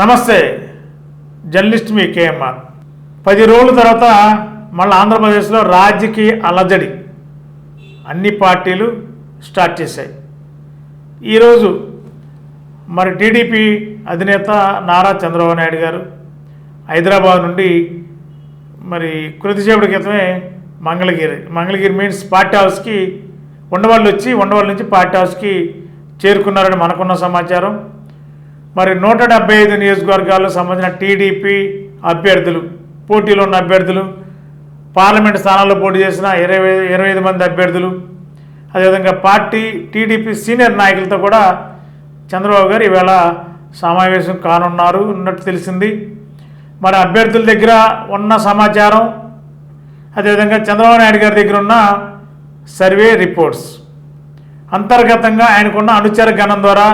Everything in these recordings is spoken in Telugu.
నమస్తే జర్నలిస్ట్ మీ కేఎంఆర్. పది రోజుల తర్వాత మళ్ళీ ఆంధ్రప్రదేశ్లో రాజకీయ అలజడి. అన్ని పార్టీలు స్టార్ట్ చేశాయి. ఈరోజు మరి టీడీపీ అధినేత నారా చంద్రబాబు నాయుడు గారు హైదరాబాద్ నుండి మరి కొద్దిసేపటి క్రితమే మంగళగిరి మంగళగిరి మీన్స్ పార్టీ హౌస్కి ఉండవాళ్ళు వచ్చి ఉండవాళ్ళ నుంచి పార్టీ హౌస్కి చేరుకున్నారని మనకున్న సమాచారం. మరి నూట డెబ్బై ఐదు నియోజకవర్గాలకు సంబంధించిన టీడీపీ అభ్యర్థులు పోటీలో ఉన్న అభ్యర్థులు పార్లమెంట్ స్థానాల్లో పోటీ చేసిన ఇరవై ఇరవై ఐదు మంది అభ్యర్థులు అదేవిధంగా పార్టీ టీడీపీ సీనియర్ నాయకులతో కూడా చంద్రబాబు గారు ఈవేళ సమావేశం కానున్నారు ఉన్నట్టు తెలిసింది. మరి అభ్యర్థుల దగ్గర ఉన్న సమాచారం అదేవిధంగా చంద్రబాబు నాయుడు గారి దగ్గర ఉన్న సర్వే రిపోర్ట్స్. అంతర్గతంగా ఆయనకున్న అనుచర గణం ద్వారా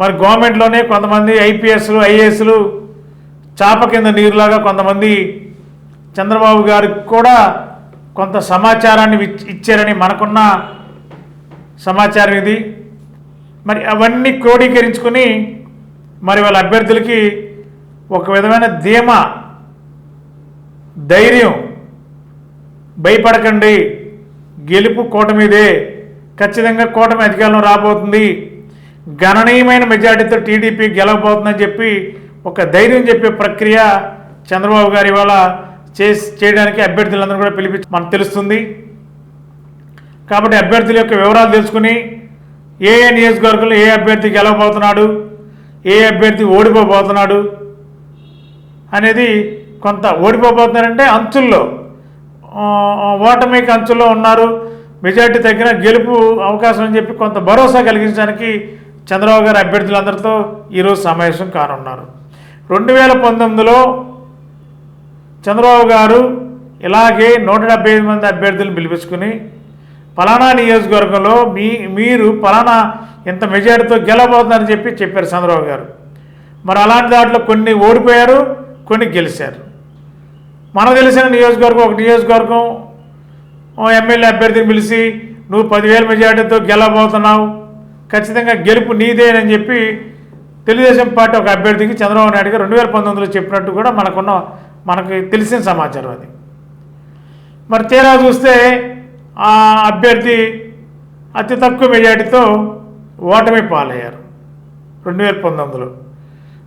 మరి గవర్నమెంట్లోనే కొంతమంది ఐపీఎస్లు ఐఏఎస్లు చాప కింద నీరులాగా కొంతమంది చంద్రబాబు గారికి కూడా కొంత సమాచారాన్ని ఇచ్చారని మనకున్న సమాచారం ఇది. మరి అవన్నీ క్రోడీకరించుకొని మరి వాళ్ళ అభ్యర్థులకి ఒక విధమైన ధీమా ధైర్యం భయపడకండి. గెలుపు కూటమిదే. ఖచ్చితంగా కూటమి అధికారంలో రాబోతుంది. గణనీయమైన మెజార్టీతో టీడీపీ గెలవబోతుందని చెప్పి ఒక ధైర్యం చెప్పే ప్రక్రియ చంద్రబాబు గారు ఇవాళ చేసి చేయడానికి అభ్యర్థులందరూ కూడా పిలిపించి మనకు తెలుస్తుంది. కాబట్టి అభ్యర్థుల యొక్క వివరాలు తెలుసుకుని ఏ ఏ నియోజకవర్గంలో ఏ అభ్యర్థి గెలవబోతున్నాడు ఏ అభ్యర్థి ఓడిపోబోతున్నాడు అనేది కొంత ఓడిపోబోతున్నారంటే అంచుల్లో ఓటమికి అంచుల్లో ఉన్నారు. మెజార్టీ తగ్గిన గెలుపు అవకాశం అని చెప్పి కొంత భరోసా కలిగించడానికి చంద్రబాబు గారు అభ్యర్థులందరితో ఈరోజు సమావేశం కానున్నారు. రెండు వేల పంతొమ్మిదిలో చంద్రబాబు గారు ఇలాగే నూట డెబ్బై ఐదు మంది అభ్యర్థులను పిలిపించుకుని పలానా నియోజకవర్గంలో మీ మీరు పలానా ఇంత మెజారిటీతో గెలవబోతున్నారని చెప్పి చెప్పారు చంద్రబాబు గారు. మరి అలాంటి దాంట్లో కొన్ని ఓడిపోయారు కొన్ని గెలిచారు. మనకు తెలిసిన నియోజకవర్గం ఒక నియోజకవర్గం ఎమ్మెల్యే అభ్యర్థిని పిలిచి నువ్వు పదివేల మెజార్టీతో గెలవబోతున్నావు ఖచ్చితంగా గెలుపు నీదేనని చెప్పి తెలుగుదేశం పార్టీ ఒక అభ్యర్థికి చంద్రబాబు నాయుడు గారు రెండు వేల పంతొమ్మిదిలో చెప్పినట్టు కూడా మనకున్న మనకి తెలిసిన సమాచారం అది. మరి తీరా చూస్తే ఆ అభ్యర్థి అతి తక్కువ మెజార్టీతో ఓటమి పాలయ్యారు రెండు వేల పంతొమ్మిదిలో.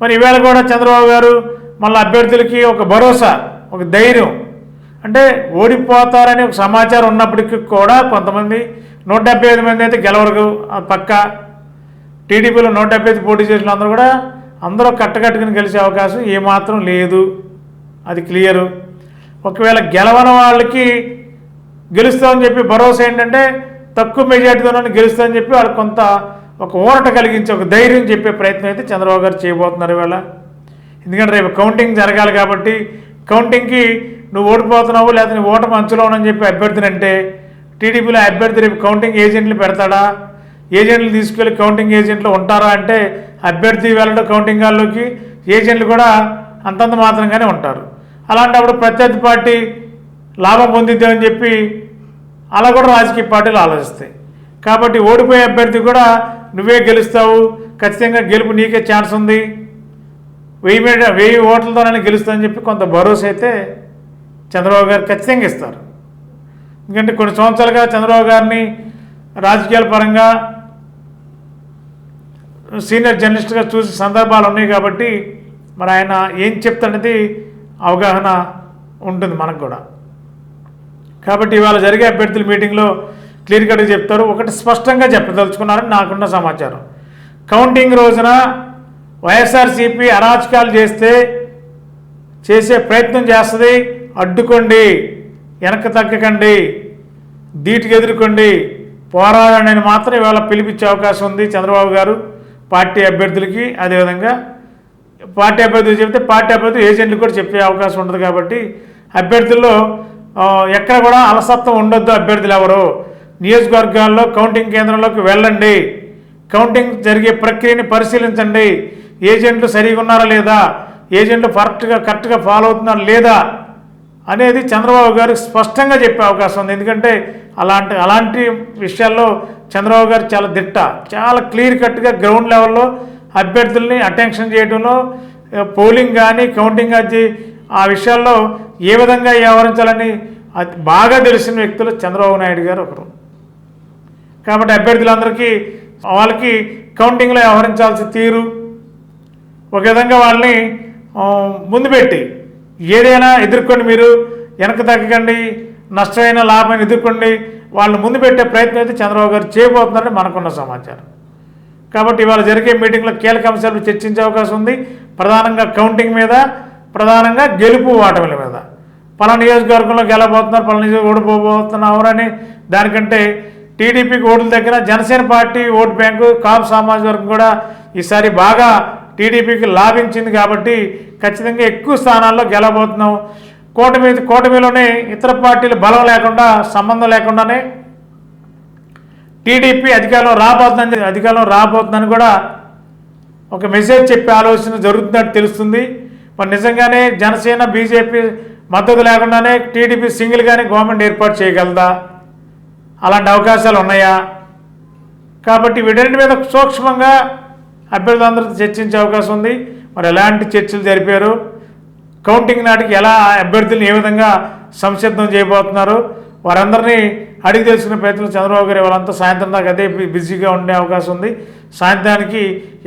మరి ఈవేళ కూడా చంద్రబాబు గారు మళ్ళీ అభ్యర్థులకి ఒక భరోసా ఒక ధైర్యం. అంటే ఓడిపోతారని ఒక సమాచారం ఉన్నప్పటికీ కూడా కొంతమంది నూట డెబ్బై ఐదు మంది అయితే గెలవరకు పక్క టీడీపీలో నూట డెబ్బై ఐదు పోటీ చేసిన అందరూ కూడా అందరూ కట్టకట్టుకుని గెలిచే అవకాశం ఏమాత్రం లేదు. అది క్లియరు ఒకవేళ గెలవని వాళ్ళకి గెలుస్తామని చెప్పి భరోసా ఏంటంటే తక్కువ మెజార్టీతోనే గెలుస్తామని చెప్పి వాళ్ళు కొంత ఒక ఊరట కలిగించే ఒక ధైర్యం చెప్పే ప్రయత్నం అయితే చంద్రబాబు గారు చేయబోతున్నారు ఇవాళ. ఎందుకంటే రేపు కౌంటింగ్ జరగాలి కాబట్టి కౌంటింగ్కి నువ్వు ఓడిపోతున్నావు లేదా నీ ఓటమి అంచులో ఉన్నాని చెప్పి అభ్యర్థిని అంటే టీడీపీలో అభ్యర్థి రేపు కౌంటింగ్ ఏజెంట్లు పెడతాడా? ఏజెంట్లు తీసుకెళ్ళి కౌంటింగ్ ఏజెంట్లు ఉంటారా అంటే అభ్యర్థి వెళ్ళడం కౌంటింగ్ హాల్లోకి ఏజెంట్లు కూడా అంతంత మాత్రంగానే ఉంటారు. అలాంటప్పుడు ప్రత్యర్థి పార్టీ లాభం పొందిద్దామని చెప్పి అలా కూడా రాజకీయ పార్టీలు ఆలోచిస్తాయి. కాబట్టి ఓడిపోయే అభ్యర్థి కూడా నువ్వే గెలుస్తావు ఖచ్చితంగా గెలుపు నీకే ఛాన్స్ ఉంది. వెయ్యి మీద వెయ్యి ఓట్లతోనే గెలుస్తానని చెప్పి కొంత భరోసా అయితే చంద్రబాబు గారు ఖచ్చితంగా ఇస్తారు. ఎందుకంటే కొన్ని సంవత్సరాలుగా చంద్రబాబు గారిని రాజకీయాల పరంగా సీనియర్ జర్నలిస్ట్గా చూసే సందర్భాలు ఉన్నాయి కాబట్టి మరి ఆయన ఏం చెప్తాడనేది అవగాహన ఉంటుంది మనకు కూడా. కాబట్టి ఇవాళ జరిగే అభ్యర్థుల మీటింగ్లో క్లియర్ కట్గా చెప్తారు. ఒకటి స్పష్టంగా చెప్పదలుచుకున్నారని నాకున్న సమాచారం. కౌంటింగ్ రోజున వైఎస్ఆర్సీపీ అరాచకాలు చేస్తే చేసే ప్రయత్నం చేస్తుంది అడ్డుకోండి వెనక్కి తగ్గకండి ధీటుగా ఎదుర్కోండి. పోరాడాలని మాత్రం ఇవాళ పిలిపించే అవకాశం ఉంది చంద్రబాబు గారు. పార్టీ అభ్యర్థులకి అదేవిధంగా పార్టీ అభ్యర్థులు చెప్తే పార్టీ అభ్యర్థులు ఏజెంట్లు కూడా చెప్పే అవకాశం ఉంటుంది కాబట్టి అభ్యర్థుల్లో ఎక్కడ కూడా అలసత్వం ఉండొద్దు అభ్యర్థులు ఎవరు. నియోజకవర్గాల్లో కౌంటింగ్ కేంద్రంలోకి వెళ్ళండి. కౌంటింగ్ జరిగే ప్రక్రియని పరిశీలించండి. ఏజెంట్లు సరిగా ఉన్నారా లేదా? ఏజెంట్లు కరెక్ట్గా కరెక్ట్గా ఫాలో అవుతున్నారా లేదా? అనేది చంద్రబాబు గారు స్పష్టంగా చెప్పే అవకాశం ఉంది. ఎందుకంటే అలాంటి అలాంటి విషయాల్లో చంద్రబాబు గారు చాలా దిట్ట చాలా క్లియర్ కట్గా గ్రౌండ్ లెవెల్లో అభ్యర్థుల్ని అటెన్షన్ చేయడంలో పోలింగ్ కానీ కౌంటింగ్ అది ఆ విషయాల్లో ఏ విధంగా వ్యవహరించాలని అది బాగా తెలిసిన వ్యక్తులు చంద్రబాబు నాయుడు గారు ఒకరు. కాబట్టి అభ్యర్థులందరికీ వాళ్ళకి కౌంటింగ్లో వ్యవహరించాల్సిన తీరు ఒక విధంగా వాళ్ళని ముందు పెట్టి ఏదైనా ఎదుర్కొని మీరు వెనక తగ్గకండి నష్టమైన లాభమైన ఎదుర్కొండి. వాళ్ళని ముందు పెట్టే ప్రయత్నం అయితే చంద్రబాబు గారు చేయబోతున్నారని మనకున్న సమాచారం. కాబట్టి ఇవాళ జరిగే మీటింగ్లో కీలక అంశాలు చర్చించే అవకాశం ఉంది. ప్రధానంగా కౌంటింగ్ మీద ప్రధానంగా గెలుపు ఓటమిల మీద. పలా నియోజకవర్గంలో గెలబోతున్నారు పలా నియోజకవర్గం ఓడిపోబోతున్నారు అని దానికంటే టీడీపీకి ఓట్ల దగ్గర Janasena party vote bank Kapu సామాజిక వర్గం కూడా ఈసారి బాగా టీడీపీకి లాభించింది కాబట్టి ఖచ్చితంగా ఎక్కువ స్థానాల్లో గెలబోతున్నాం కూటమి కూటమిలోనే ఇతర పార్టీలు బలం లేకుండా సంబంధం లేకుండానే టీడీపీ అధికారంలో రాబోతుందని అధికారంలో రాబోతుందని కూడా ఒక మెసేజ్ చెప్పే ఆలోచన జరుగుతున్నట్టు తెలుస్తుంది. మరి నిజంగానే జనసేన బీజేపీ మద్దతు లేకుండానే టీడీపీ సింగిల్గానే గవర్నమెంట్ ఏర్పాటు చేయగలదా? అలాంటి అవకాశాలు ఉన్నాయా? కాబట్టి వీటన్నిటి మీద సూక్ష్మంగా అభ్యర్థులందరితో చర్చించే అవకాశం ఉంది. మరి ఎలాంటి చర్చలు జరిపారు? కౌంటింగ్ నాటికి ఎలా అభ్యర్థులను ఏ విధంగా సంసిద్ధం చేయబోతున్నారు? వారందరినీ అడిగి తెలుసుకునే ప్రయత్నం చంద్రబాబు గారు వాళ్ళంతా సాయంత్రం దాకా అదే బిజీగా ఉండే అవకాశం ఉంది. సాయంత్రానికి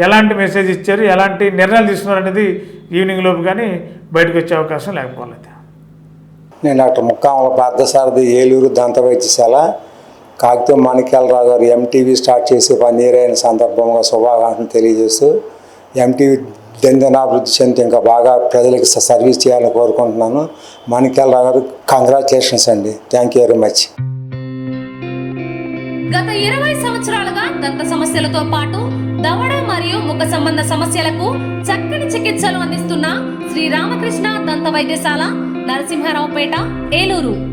ఎలాంటి మెసేజ్ ఇచ్చారు? ఎలాంటి నిర్ణయాలు తీసుకున్నారు అనేది ఈవినింగ్ లోపు కానీ బయటకు వచ్చే అవకాశం లేకపోలేదు నేను డాక్టర్ ముక్కామల పార్థసారథి ఏలూరు దంత వైద్యశాల కాగితం మాణిక్యాలరావు గారు ఎంటీవీ స్టార్ట్ చేసి వన్ ఇయర్ అయిన సందర్భంగా శుభాకాంక్షలు తెలియజేస్తూ ఎంటీవీ దినదినాభివృద్ధి చెంది ఇంకా బాగా ప్రజలకు స- సర్వీస్ చేయాలని కోరుకుంటున్నాను. మాణిక్యాలరావు గారు కంగ్రాచులేషన్స్ అండి. థ్యాంక్ యూ వెరీ మచ్ గత ఇరవై సంవత్సరాలుగా దంత సమస్యలతో పాటు దవడ మరియు ముఖ సంబంధ సమస్యలకు చక్కని చికిత్సలు అందిస్తున్న శ్రీ రామకృష్ణ దంత వైద్యశాల నరసింహారావుపేట ఏలూరు.